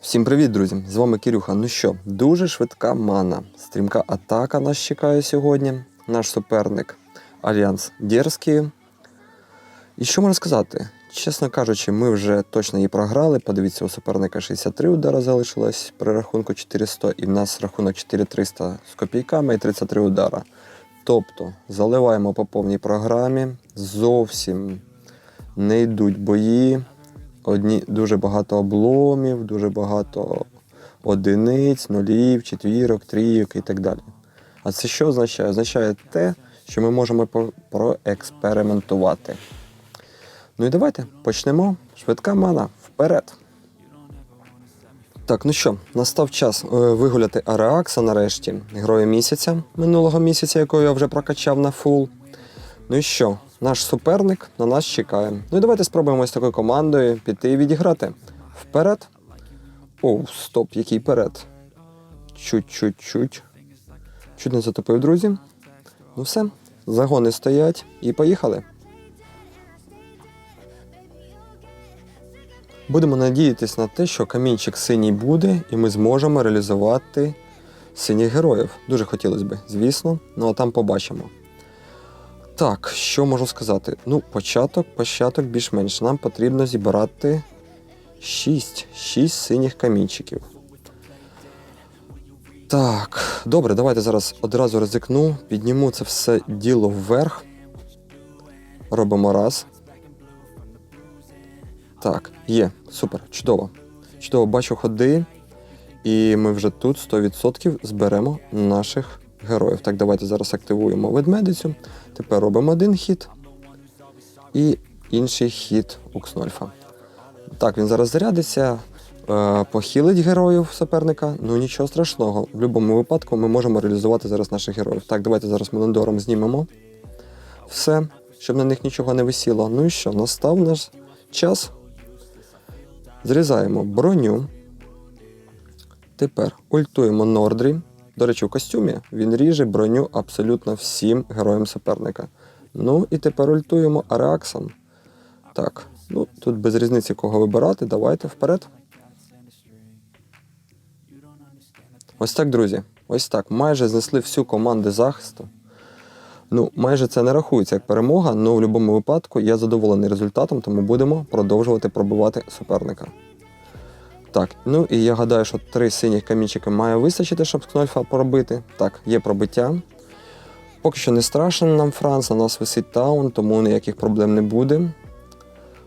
Всім привіт, друзі! З вами Кирюха. Ну що, дуже швидка мана. Стрімка атака нас чекає сьогодні. Наш суперник Альянс Дерзкий. І що можна сказати? Чесно кажучи, ми вже точно її програли. Подивіться, у суперника 63 удара залишилось при рахунку 400, і в нас рахунок 4300 з копійками і 33 удара. Тобто заливаємо по повній програмі, зовсім не йдуть бої. Одні дуже багато обломів, дуже багато одиниць, нулів, четвірок, трійок і так далі. А це що означає? Означає те, що ми можемо проекспериментувати. Ну і давайте почнемо. Швидка мана вперед. Так, ну що, настав час е, вигуляти Ареакса нарешті, героя місяця минулого місяця, якого я вже прокачав на фул. Ну і що, наш суперник на нас чекає. Ну і давайте спробуємо з такою командою піти і відіграти. Вперед. Оу, стоп, який вперед. Чуть-чуть-чуть. Чуть не затопив, друзі. Ну все, загони стоять і поїхали. Будемо надіятись на те, що камінчик синій буде, і ми зможемо реалізувати синіх героїв. Дуже хотілося б, звісно, ну а там побачимо. Так, що можу сказати? Ну, початок, початок більш-менш. Нам потрібно зібрати 6, 6 синіх камінчиків. Так, добре, давайте зараз одразу ризикну, підніму це все діло вверх. Робимо раз. Так, є, супер, чудово. Чудово, бачу ходи, і ми вже тут 100% зберемо наших героїв. Так, давайте зараз активуємо ведмедицю. Тепер робимо один хід і інший хід Укснольфа. Так, він зараз зарядиться, е, похилить героїв суперника. Ну нічого страшного. В будь-якому випадку ми можемо реалізувати зараз наших героїв. Так, давайте зараз Мелендором знімемо все, щоб на них нічого не висіло. Ну і що, настав наш час. Зрізаємо броню. Тепер ультуємо Нордрі. До речі, у костюмі він ріже броню абсолютно всім героям суперника. Ну і тепер ультуємо Ареаксом. Так, ну тут без різниці кого вибирати. Давайте вперед. Ось так, друзі. Ось так. Майже знесли всю команду захисту. Ну, майже це не рахується як перемога, але в будь-якому випадку я задоволений результатом, тому будемо продовжувати пробивати суперника. Так, ну і я гадаю, що три синіх камінчики має вистачити, щоб Кнольфа пробити. Так, є пробиття. Поки що не страшно нам Франц, на нас висить таун, тому ніяких проблем не буде.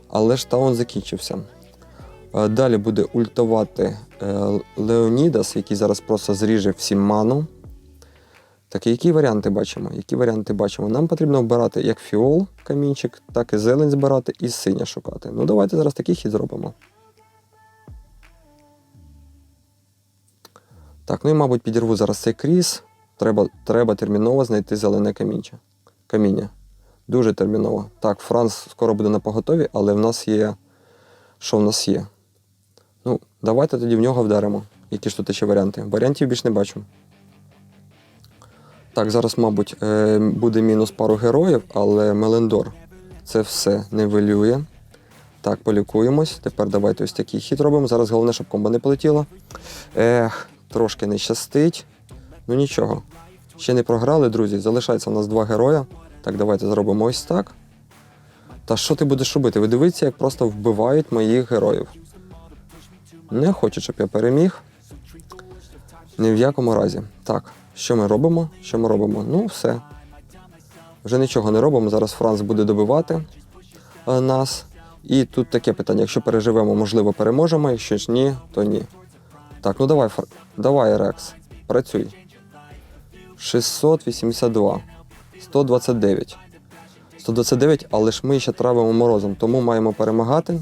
Але ж таун закінчився. Е, Далі буде ультувати е, Леонідас, який зараз просто зріже всім ману. Так, які варіанти бачимо? Які варіанти бачимо? Нам потрібно обирати як фіол камінчик, так і зелень збирати і синя шукати. Ну, давайте зараз таких і зробимо. Так, ну і, мабуть, підірву зараз цей кріс. Треба, треба терміново знайти зелене камінчя. каміння. Дуже терміново. Так, Франц скоро буде на поготові, але в нас є. Що в нас є? Ну, давайте тоді в нього вдаримо. Які ж тут ще варіанти? Варіантів більш не бачу. Так, зараз, мабуть, е, буде мінус пару героїв, але Мелендор це все нивелює. Так, полікуємось. Тепер давайте ось такий хід робимо. Зараз головне, щоб комба не полетіла. Ех, трошки не щастить. Ну нічого. Ще не програли, друзі. Залишається у нас два героя. Так, давайте зробимо ось так. Та що ти будеш робити? Ви дивіться, як просто вбивають моїх героїв. Не хочу, щоб я переміг. Ні в якому разі. Так, що ми робимо? Що ми робимо? Ну, все. Вже нічого не робимо. Зараз Франц буде добивати е, нас. І тут таке питання: якщо переживемо, можливо, переможемо, якщо ж ні, то ні. Так, ну давай, давай, Рекс, працюй. 682. 129. 129, але ж ми ще травимо морозом, тому маємо перемагати.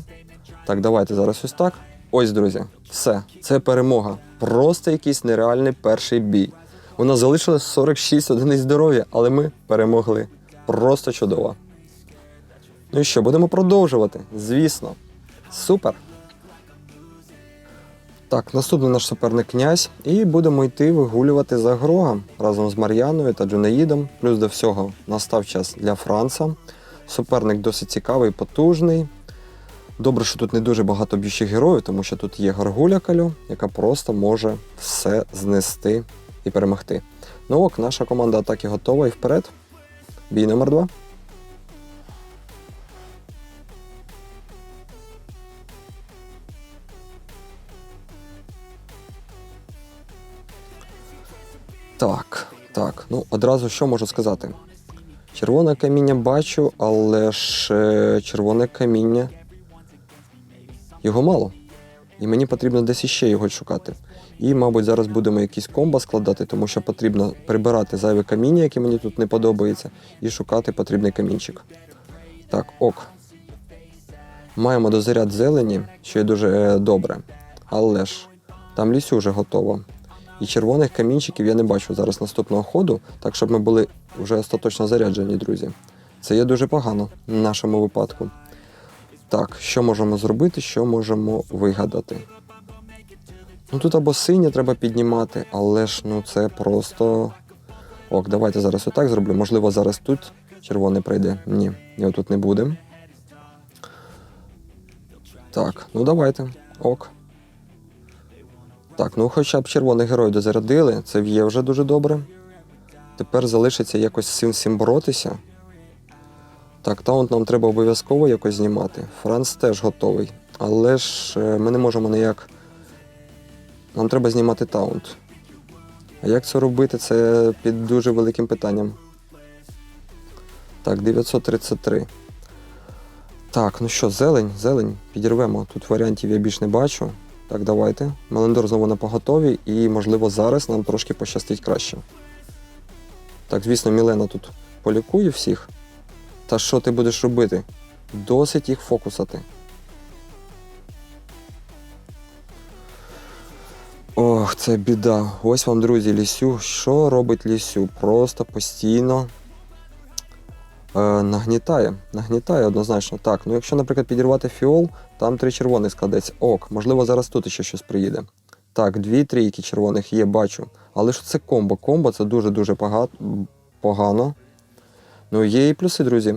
Так, давайте зараз ось так. Ось, друзі, все, це перемога. Просто якийсь нереальний перший бій. У нас залишилось 46 одиниць здоров'я, але ми перемогли. Просто чудово. Ну і що, будемо продовжувати? Звісно. Супер. Так, наступний наш суперник князь, і будемо йти вигулювати за Грога разом з Мар'яною та Джунаїдом. Плюс до всього настав час для Франца. Суперник досить цікавий, потужний. Добре, що тут не дуже багато більших героїв, тому що тут є Гаргуля Калю, яка просто може все знести і перемогти. Ну ок, наша команда атаки готова і вперед. Бій номер два. Так, так. Ну, одразу що можу сказати? Червоне каміння бачу, але ж е, червоне каміння. Його мало. І мені потрібно десь іще його шукати. І, мабуть, зараз будемо якісь комбо складати, тому що потрібно прибирати зайве каміння, яке мені тут не подобається, і шукати потрібний камінчик. Так, ок. Маємо дозаряд зелені, що є дуже е, добре. Але ж там лісю вже готово. І червоних камінчиків я не бачу зараз наступного ходу, так щоб ми були вже остаточно заряджені, друзі. Це є дуже погано в нашому випадку. Так, що можемо зробити, що можемо вигадати? Ну тут або синє треба піднімати, але ж ну це просто. Ок, давайте зараз отак зроблю. Можливо, зараз тут червоне прийде. Ні, його тут не буде. Так, ну давайте. Ок. Так, ну хоча б червоних героїв дозарядили, це є вже дуже добре. Тепер залишиться якось з цим боротися. Так, таунт нам треба обов'язково якось знімати. Франц теж готовий. Але ж е, ми не можемо ніяк. Нам треба знімати таунт. А як це робити, це під дуже великим питанням. Так, 933. Так, ну що, зелень, зелень, підірвемо. Тут варіантів я більш не бачу. Так, давайте. Мелендор знову на поготові, і, можливо, зараз нам трошки пощастить краще. Так, звісно, Мілена тут полікує всіх. Та що ти будеш робити? Досить їх фокусати. Ох, це біда. Ось вам, друзі, лісю. Що робить лісю? Просто постійно е, нагнітає. Нагнітає однозначно. Так, ну якщо, наприклад, підірвати фіол, там три червоних складеться. Ок, можливо, зараз тут ще щось приїде. Так, дві трійки червоних є, бачу. Але ж це комбо. Комбо це дуже-дуже погано. Ну, є і плюси, друзі.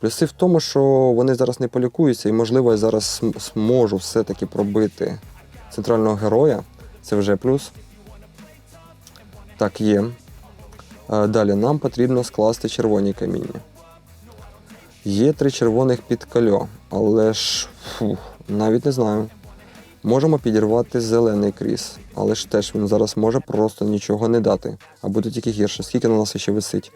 Плюси в тому, що вони зараз не полікуються, і, можливо, я зараз зможу все-таки пробити центрального героя. Це вже плюс. Так, є. Далі нам потрібно скласти червоні каміння. Є три червоних під кальо, але ж фух, навіть не знаю. Можемо підірвати зелений кріс, але ж теж він зараз може просто нічого не дати, а буде тільки гірше. Скільки на нас ще висить?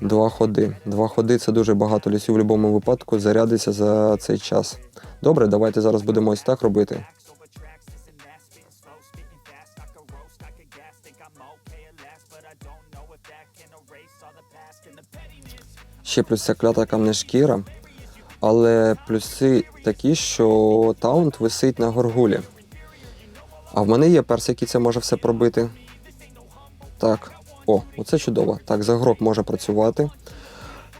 Два ходи. Два ходи це дуже багато лісів в будь-якому випадку зарядиться за цей час. Добре, давайте зараз будемо ось так робити. Ще плюс ця клята камня шкіра. Але плюси такі, що таунт висить на горгулі. А в мене є перс, який це може все пробити. Так. О, оце чудово. Так, загрок може працювати.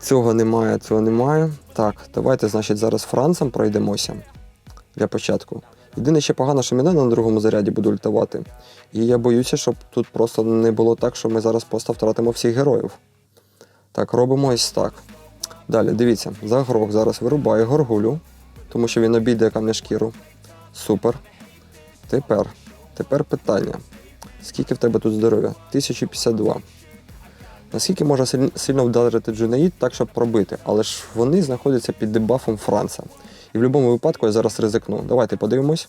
Цього немає, цього немає. Так, давайте, значить, зараз Францем пройдемося для початку. Єдине ще погано, що Мілена на другому заряді буде ультувати. І я боюся, щоб тут просто не було так, що ми зараз просто втратимо всіх героїв. Так, робимо ось так. Далі, дивіться, загрок зараз вирубає горгулю, тому що він обійде камнешкіру. Супер. Тепер, тепер питання. Скільки в тебе тут здоров'я? 1052. Наскільки може сильно вдарити Джунаїд так, щоб пробити? Але ж вони знаходяться під дебафом Франца. І в будь-якому випадку я зараз ризикну. Давайте подивимось.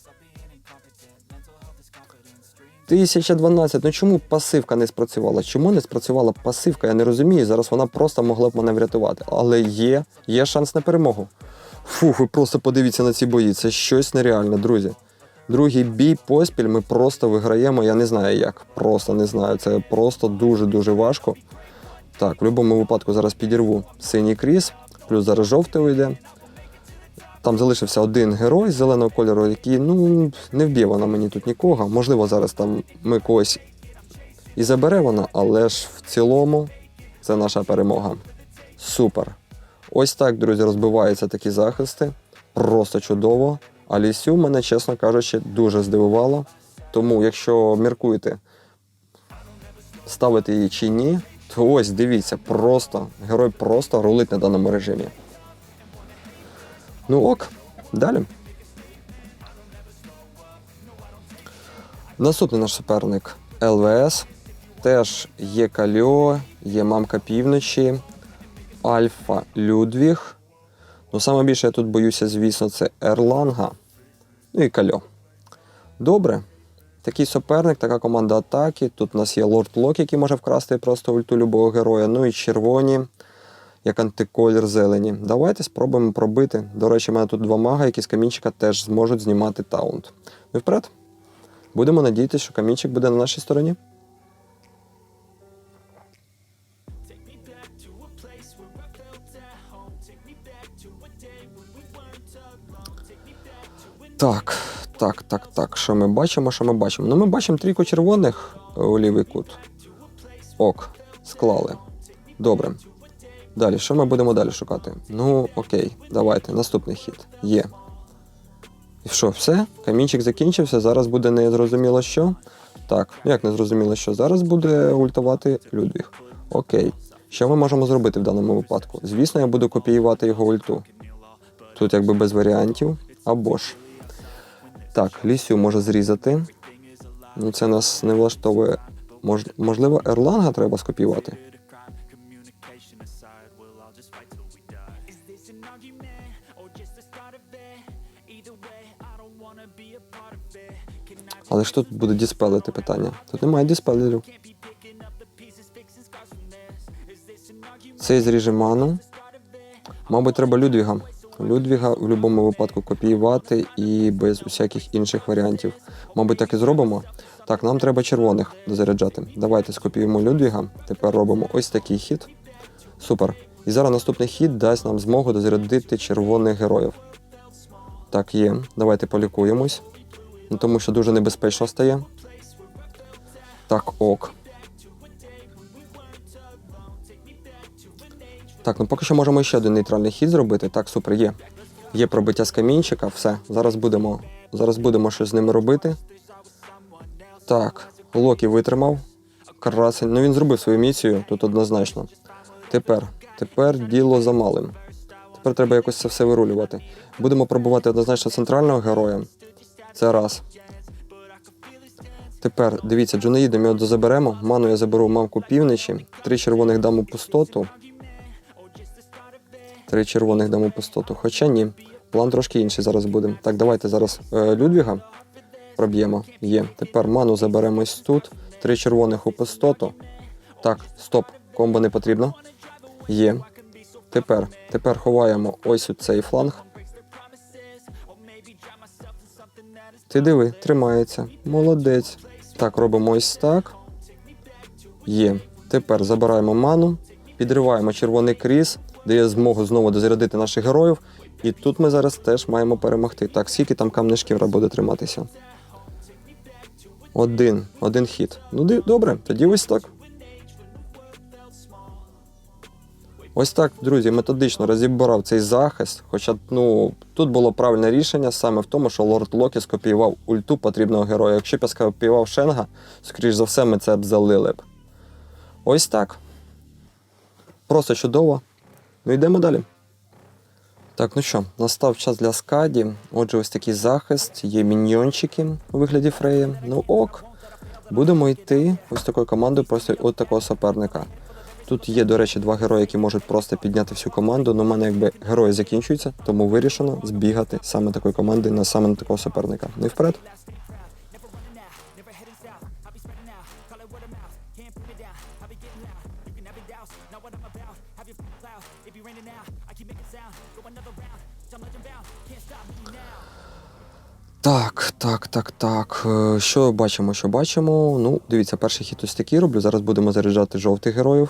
1012. Ну чому пасивка не спрацювала? Чому не спрацювала пасивка? Я не розумію. Зараз вона просто могла б мене врятувати. Але є, є шанс на перемогу. Фух, ви просто подивіться на ці бої. Це щось нереальне, друзі. Другий бій поспіль ми просто виграємо. Я не знаю як. Просто не знаю. Це просто дуже-дуже важко. Так, в будь-якому випадку зараз підірву синій кріс, плюс зараз жовтий уйде. Там залишився один герой зеленого кольору, який ну, не вб'є вона мені тут нікого. Можливо, зараз там ми когось і забере вона, але ж в цілому це наша перемога. Супер. Ось так, друзі, розбиваються такі захисти. Просто чудово. А лісю мене, чесно кажучи, дуже здивувало. Тому, якщо міркуєте, ставити її чи ні, то ось дивіться, просто герой просто рулить на даному режимі. Ну ок, далі. Наступний наш суперник ЛВС. Теж є Кальо, є Мамка Півночі, Альфа Людвіг. Ну, саме більше я тут боюся, звісно, це Ерланга. Ну і Кальо. Добре. Такий суперник, така команда атаки. Тут у нас є Лорд Лок, який може вкрасти просто ульту любого героя. Ну і червоні, як антиколір зелені. Давайте спробуємо пробити. До речі, у мене тут два мага, які з камінчика теж зможуть знімати таунт. І вперед. Будемо надіятися, що камінчик буде на нашій стороні. Так, так, так, так. Що ми бачимо? Що ми бачимо? Ну, ми бачимо трійку червоних у лівий кут. Ок, склали. Добре. Далі, що ми будемо далі шукати? Ну, окей, давайте, наступний хід. Є. І що, все? Камінчик закінчився, зараз буде незрозуміло що. Так, як незрозуміло що? Зараз буде ультувати Людвіг. Окей. Що ми можемо зробити в даному випадку? Звісно, я буду копіювати його ульту. Тут якби без варіантів. Або ж. Так, лісю може зрізати. Ну, це нас не влаштовує. Мож, можливо, Ерланга треба скопіювати. Але ж тут буде діспелити питання. Тут немає діспелерів. Цей зріже ману. Мабуть, треба Людвіга. Людвіга в будь-якому випадку копіювати і без усяких інших варіантів. Мабуть, так і зробимо. Так, нам треба червоних дозаряджати. Давайте скопіюємо Людвіга. Тепер робимо ось такий хід. Супер. І зараз наступний хід дасть нам змогу дозарядити червоних героїв. Так, є. Давайте полікуємось. Ну, тому що дуже небезпечно стає. Так, ок. Так, ну поки що можемо ще один нейтральний хід зробити. Так, супер, є. Є пробиття з камінчика, все. Зараз будемо, зараз будемо щось з ними робити. Так, Локі витримав. Красень. Ну він зробив свою місію, тут однозначно. Тепер, тепер діло за малим. Тепер треба якось це все вирулювати. Будемо пробувати однозначно центрального героя. Це раз. Тепер дивіться, Джунаїда ми от заберемо. Ману я заберу мамку півночі. Три червоних дам у пустоту. Три червоних дам у пустоту. Хоча ні. План трошки інший зараз буде. Так, давайте зараз е, Людвіга проб'ємо. Є. Тепер ману заберемо ось тут. Три червоних у пустоту. Так, стоп. Комбо не потрібно. Є. Тепер, тепер ховаємо ось у цей фланг. Ти диви, тримається. Молодець. Так, робимо ось так. Є. Тепер забираємо ману, підриваємо червоний кріс, дає змогу знову дозарядити наших героїв. І тут ми зараз теж маємо перемогти. Так, скільки там камнешків буде триматися? Один. Один хід. Ну, добре, тоді ось так. Ось так, друзі, методично розібрав цей захист. Хоча ну, тут було правильне рішення саме в тому, що Лорд Локі скопіював ульту потрібного героя. Якщо б я скопіював Шенга, скоріш за все, ми це б залили б. Ось так. Просто чудово. Ну йдемо далі. Так, ну що, настав час для скаді. Отже, ось такий захист, є міньйончики у вигляді Фрея. Ну ок. Будемо йти ось такою командою просто от такого суперника. Тут є, до речі, два герої, які можуть просто підняти всю команду. але в мене якби герої закінчуються, тому вирішено збігати саме такої команди на саме на такого суперника. Ну і вперед. Так, так, так, так. Е, Що бачимо? Що бачимо? Ну, дивіться, перший хід ось такий роблю. Зараз будемо заряджати жовтих героїв.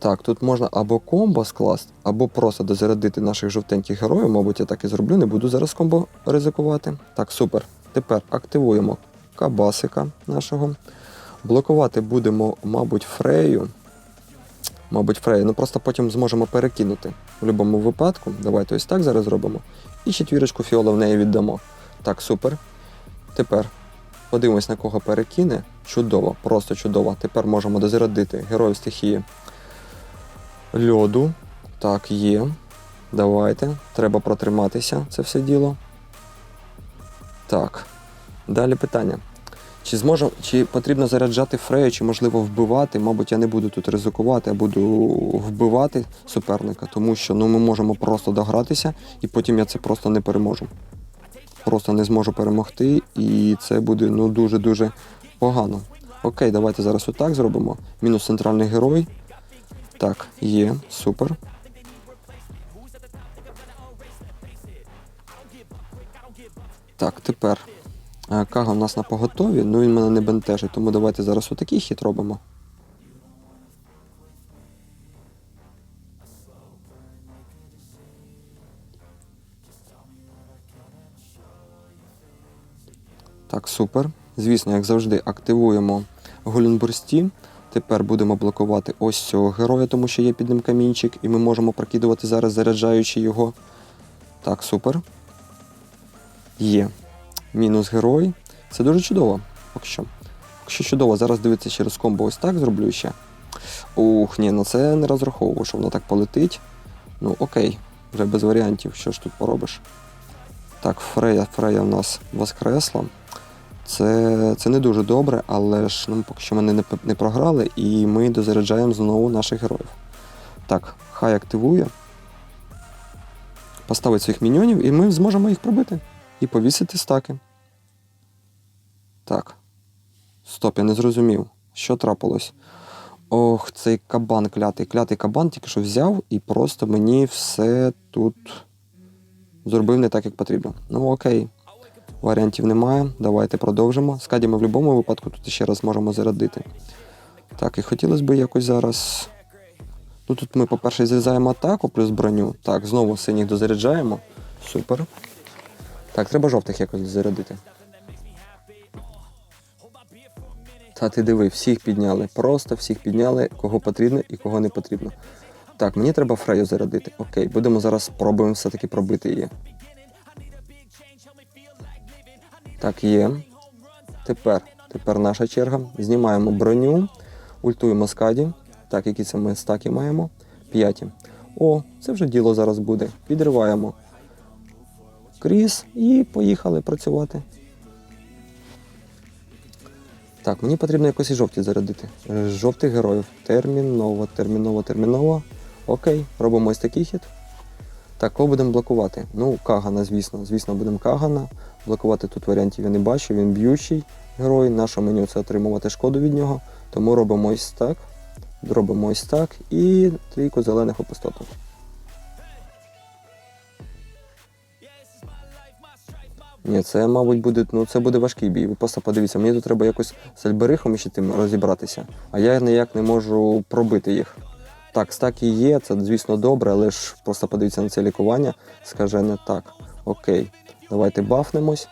Так, тут можна або комбо скласти, або просто дозарядити наших жовтеньких героїв. Мабуть, я так і зроблю. Не буду зараз комбо ризикувати. Так, супер. Тепер активуємо кабасика нашого. Блокувати будемо, мабуть, фрею. Мабуть, фрею. Ну просто потім зможемо перекинути. В будь-якому випадку. Давайте ось так зараз зробимо. І четвірочку фіола в неї віддамо. Так, супер. Тепер подивимось, на кого перекине. Чудово, просто чудово. Тепер можемо дозарядити героїв стихії льоду. Так, є. Давайте. Треба протриматися це все діло. Так. Далі питання. Чи зможу, чи потрібно заряджати Фрею, чи можливо вбивати? Мабуть, я не буду тут ризикувати, а буду вбивати суперника, тому що ну, ми можемо просто догратися, і потім я це просто не переможу. Просто не зможу перемогти, і це буде ну, дуже-дуже погано. Окей, давайте зараз отак зробимо. Мінус центральний герой. Так, є, супер. Так, тепер. Е, Кага у нас на поготові, ну він мене не бентежить, тому давайте зараз отакий хід робимо. Так, супер. Звісно, як завжди, активуємо Гулінбурсті. Тепер будемо блокувати ось цього героя, тому що є під ним камінчик, і ми можемо прокидувати зараз, заряджаючи його. Так, супер. Є. Мінус герой. Це дуже чудово. Поки що. Поки що чудово. Зараз дивіться через комбо ось так зроблю ще. Ух, ні, на це не розраховував, що воно так полетить. Ну, окей, вже без варіантів, що ж тут поробиш. Так, Фрея, Фрея в нас воскресла. Це, це не дуже добре, але ж ну, поки що ми не, не програли, і ми дозаряджаємо знову наших героїв. Так, хай активує. Поставить своїх міньйонів, і ми зможемо їх пробити. І повісити стаки. Так. Стоп, я не зрозумів. Що трапилось? Ох, цей кабан клятий. Клятий кабан тільки що взяв і просто мені все тут зробив не так, як потрібно. Ну окей. Варіантів немає. Давайте продовжимо. Скаді ми в будь-якому випадку тут ще раз можемо зарядити. Так, і хотілося б якось зараз. Ну тут ми, по-перше, зрізаємо атаку плюс броню. Так, знову синіх дозаряджаємо. Супер. Так, треба жовтих якось зарядити. Та ти диви, всіх підняли. Просто всіх підняли, кого потрібно і кого не потрібно. Так, мені треба Фрею зарядити. Окей, будемо зараз спробуємо все-таки пробити її. Так, є. Тепер, тепер наша черга. Знімаємо броню, ультуємо скаді. Так, які це ми стаки маємо? П'яті. О, це вже діло зараз буде. Підриваємо кріс і поїхали працювати. Так, мені потрібно якось і жовті зарядити. Е, Жовтих героїв. Терміново, терміново, терміново. Окей, робимо ось такий хід. Так, кого будемо блокувати? Ну, Кагана, звісно. Звісно, будемо Кагана. Блокувати тут варіантів я не бачу. Він б'ючий герой. Наше меню це отримувати шкоду від нього. Тому робимо ось так. Робимо ось так. І трійку зелених опустоток. Ні, це, мабуть, буде, ну, це буде важкий бій. Ви просто подивіться, мені тут треба якось з Альберихом ще тим розібратися, а я ніяк не можу пробити їх. Так, стаки є, це, звісно, добре, але ж просто подивіться на це лікування, скаже не так. Окей, давайте бафнемось.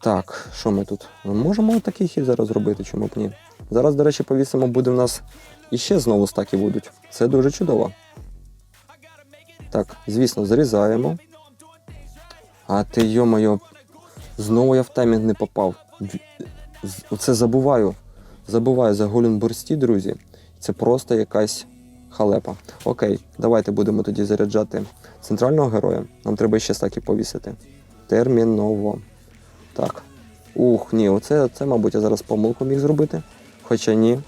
Так, що ми тут? Ми можемо такий хід зараз зробити, чому б ні? Зараз, до речі, повісимо, буде в нас іще знову стаки будуть. Це дуже чудово. Так, звісно, зарізаємо. А ти йо-моє, знову я в таймінг не попав. Оце забуваю. Забуваю за Голінбурсті, друзі. Це просто якась халепа. Окей, давайте будемо тоді заряджати центрального героя. Нам треба ще стаки повісити. Терміново. Так. Ух, ні, оце, це, мабуть, я зараз помилку міг зробити. Хоча ні,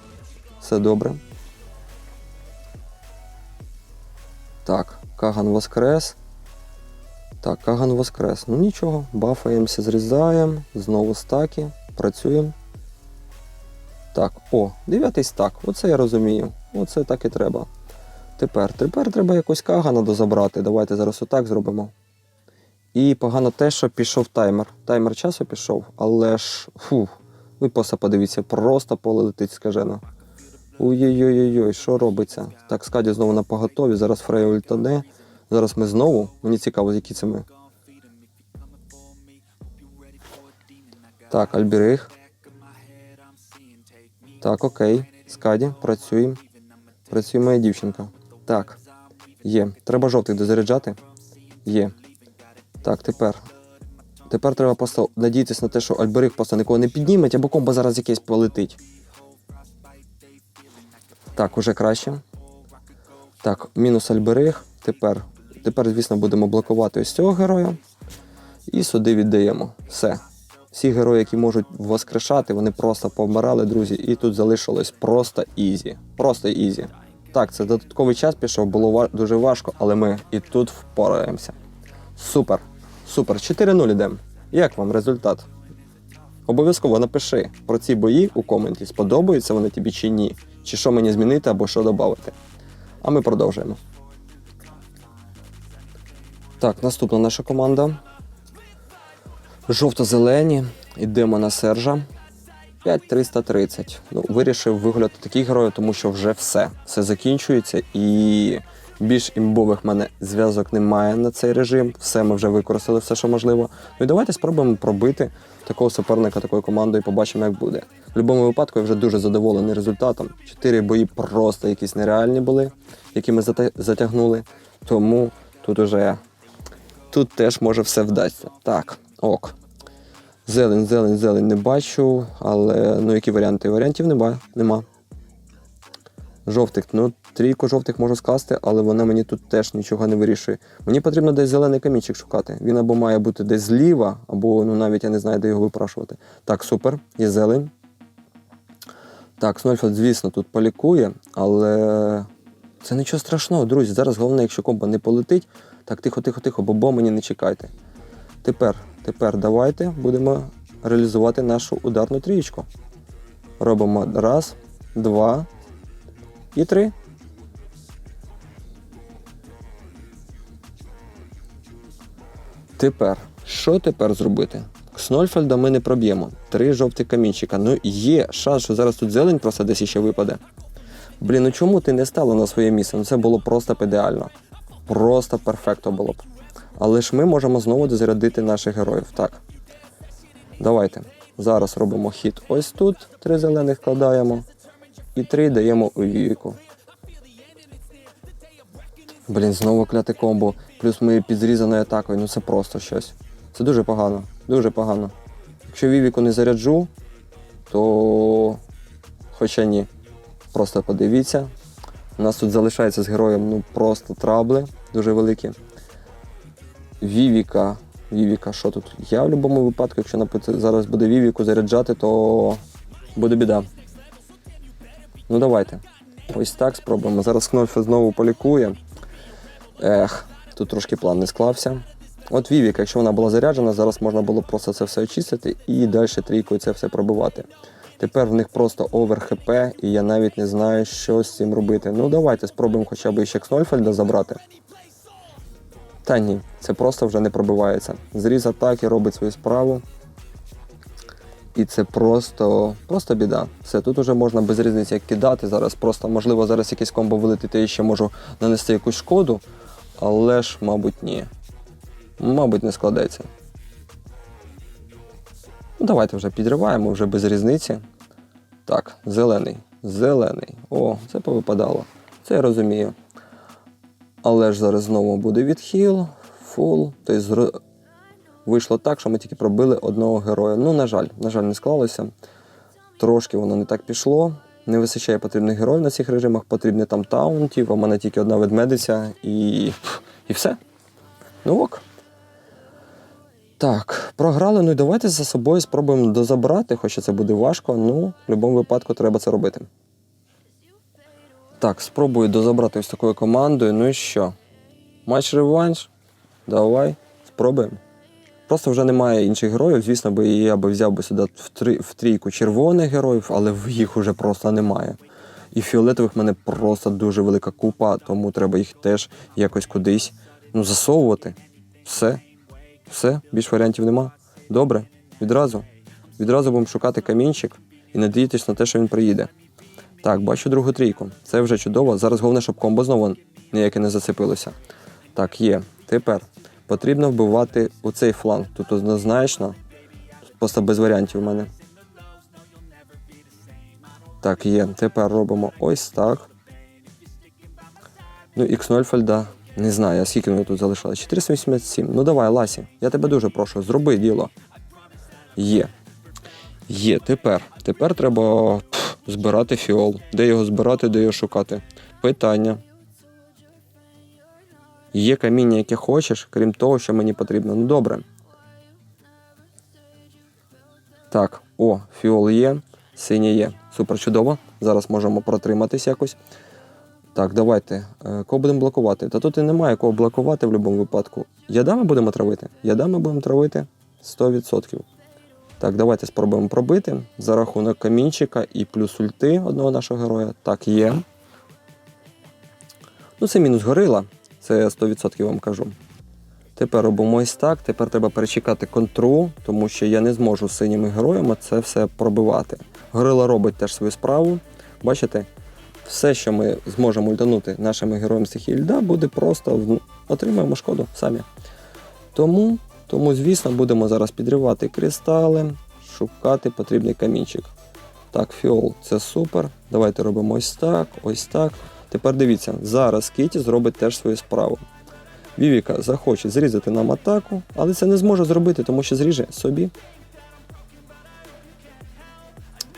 все добре. Так, Каган воскрес. Так, Каган воскрес. Ну нічого, бафаємося, зрізаємо, знову стаки, працюємо. Так, о, дев'ятий стак. Оце я розумію. Оце так і треба. Тепер, тепер треба якось Кагана дозабрати. Давайте зараз отак зробимо. І погано те, що пішов таймер. Таймер часу пішов, але ж. Фух. Ви просто подивіться, просто поле летить скажено. Ой-ой-ой, що робиться? Так, скаді знову на поготові, зараз Фрея ультане. Зараз ми знову. Мені цікаво, які це ми. Так, Альберих. Так, окей. Скаді, працюємо. Працює моя дівчинка. Так. Є. Треба жовтих дозаряджати. Є. Так, тепер. Тепер треба просто надіятися на те, що Альберих просто нікого не підніметь, або комбо зараз якесь полетить. Так, уже краще. Так, мінус Альберих. Тепер Тепер, звісно, будемо блокувати ось цього героя. І сюди віддаємо. Все. Всі герої, які можуть воскрешати, вони просто помирали, друзі, і тут залишилось просто ізі. Просто ізі. Так, це додатковий час пішов, було дуже важко, але ми і тут впораємося. Супер. Супер. 4-0 йдемо. Як вам результат? Обов'язково напиши про ці бої у коменті, сподобаються вони тобі чи ні, чи що мені змінити або що додати. А ми продовжуємо. Так, наступна наша команда. Жовто-зелені. Йдемо на Сержа. 5330. Ну, вирішив вигуляти таких героїв, тому що вже все. Все закінчується і більш імбових в мене зв'язок немає на цей режим. Все ми вже використали, все, що можливо. Ну і давайте спробуємо пробити такого суперника, такою командою, побачимо, як буде. В будь-якому випадку я вже дуже задоволений результатом. Чотири бої просто якісь нереальні були, які ми затягнули. Тому тут уже тут теж може все вдасться. Так, ок. Зелень, зелень, зелень не бачу, але ну які варіанти? Варіантів нема. нема. Жовтих, ну трійку жовтих можу скласти, але вона мені тут теж нічого не вирішує. Мені потрібно десь зелений камінчик шукати. Він або має бути десь зліва, або ну навіть я не знаю, де його випрашувати. Так, супер, є зелень. Так, Снольфeld, звісно, тут полікує, але це нічого страшного, друзі. Зараз головне, якщо комба не полетить, так тихо, тихо, тихо, бо мені не чекайте. Тепер, тепер давайте будемо реалізувати нашу ударну трієчку. Робимо раз, два і три. Тепер, що тепер зробити? Снольфельда ми не проб'ємо. Три жовті камінчика. Ну є шанс, що зараз тут зелень просто десь іще випаде. Блін, ну чому ти не стала на своє місце? Ну це було просто б ідеально. Просто перфекто було б. Але ж ми можемо знову дозарядити наших героїв. Так. Давайте. Зараз робимо хід ось тут. Три зелених кладаємо. І три даємо у віку. Блін, знову кляте комбо. Плюс ми підзрізаною атакою. Ну це просто щось. Це дуже погано. Дуже погано. Якщо Вівіку не заряджу, то. Хоча ні. Просто подивіться. У нас тут залишається з героєм ну просто трабли дуже великі. Вівіка. Вівіка, що тут? Я в будь-якому випадку, якщо зараз буде Вівіку заряджати, то буде біда. Ну давайте. Ось так спробуємо. Зараз Кнольфе знову полікує. Ех, тут трошки план не склався. От Вівіка, якщо вона була заряджена, зараз можна було просто це все очистити і далі трійкою це все пробивати. Тепер в них просто овер ХП, і я навіть не знаю, що з цим робити. Ну давайте спробуємо хоча б ще Кснольфельда забрати. Та ні, це просто вже не пробивається. Зріз атаки робить свою справу. І це просто просто біда. Все, тут вже можна без різниці як кидати. Зараз просто, можливо, зараз якесь комбо вилетити і ще можу нанести якусь шкоду, але ж, мабуть, ні. Мабуть, не складеться. Ну, давайте вже підриваємо, вже без різниці. Так, зелений. Зелений. О, це повипадало. Це я розумію. Але ж зараз знову буде відхил, фул. Тобто вийшло так, що ми тільки пробили одного героя. Ну, на жаль, на жаль, не склалося. Трошки воно не так пішло. Не вистачає потрібних героїв на цих режимах, потрібні там таунтів, а в мене тільки одна ведмедиця і, і все. Ну ок. Так, програли. Ну і давайте за собою спробуємо дозабрати, хоча це буде важко, ну, в будь-якому випадку треба це робити. Так, спробую дозабрати ось такою командою. Ну і що? Матч реванш? Давай, спробуємо. Просто вже немає інших героїв. Звісно, би я би взяв би сюди в, три, в трійку червоних героїв, але їх уже просто немає. І фіолетових в мене просто дуже велика купа, тому треба їх теж якось кудись ну, засовувати. Все. Все, більш варіантів нема. Добре, відразу. Відразу будемо шукати камінчик і надіятися на те, що він приїде. Так, бачу другу трійку. Це вже чудово. Зараз головне, щоб комбо знову ніяке не зацепилося. Так, є. Тепер потрібно вбивати у цей фланг. Тут однозначно. Просто без варіантів у мене. Так, є. Тепер робимо ось так. Ну, і Кснольфельда. Не знаю, скільки вони тут залишилось. 487. Ну давай, Ласі, я тебе дуже прошу, зроби діло. Є. Є, тепер. Тепер треба збирати фіол. Де його збирати, де його шукати? Питання. Є каміння, яке хочеш, крім того, що мені потрібно. Ну добре. Так, о, фіол є, синє є. Супер чудово. Зараз можемо протриматись якось. Так, давайте. Е, Кого будемо блокувати? Та тут і немає кого блокувати в будь-якому випадку. Яда ми будемо травити? Яда ми будемо травити 100%. Так, давайте спробуємо пробити за рахунок камінчика і плюс ульти одного нашого героя. Так, є. Ну, це мінус горила. Це 100% вам кажу. Тепер робимо ось так. Тепер треба перечекати контру, тому що я не зможу з синіми героями це все пробивати. Горила робить теж свою справу. Бачите, все, що ми зможемо ультанути нашими героями стихії льда, буде просто отримаємо шкоду самі. Тому, тому, звісно, будемо зараз підривати кристали, шукати потрібний камінчик. Так, фіол, це супер. Давайте робимо ось так, ось так. Тепер дивіться, зараз Кіті зробить теж свою справу. Вівіка захоче зрізати нам атаку, але це не зможе зробити, тому що зріже собі.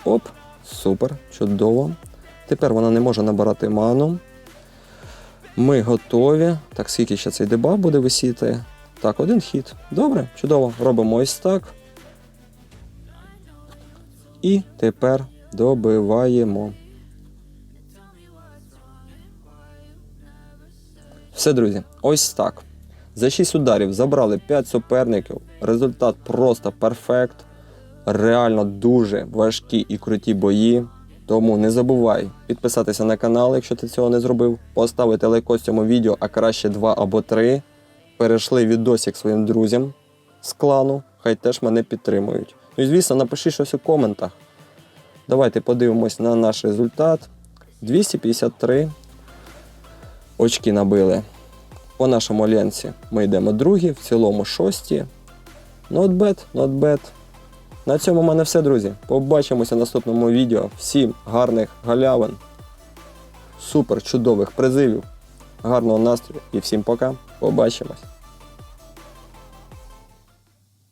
Оп, супер, чудово. Тепер вона не може набирати ману. Ми готові. Так, скільки ще цей дебаф буде висіти? Так, один хід. Добре, чудово. Робимо ось так. І тепер добиваємо. Все, друзі, ось так. За 6 ударів забрали 5 суперників. Результат просто перфект. Реально дуже важкі і круті бої. Тому не забувай підписатися на канал, якщо ти цього не зробив, поставити лайкос цьому відео, а краще 2 або 3. Перейшли відосик своїм друзям з клану, хай теж мене підтримують. Ну і звісно, напиши щось у коментах. Давайте подивимось на наш результат. 253 очки набили. По нашому альянсі ми йдемо другі, в цілому шості. Not bad, not bad. На цьому в мене все, друзі. Побачимося в наступному відео. Всім гарних галявин, супер чудових призивів, гарного настрою і всім пока. Побачимось.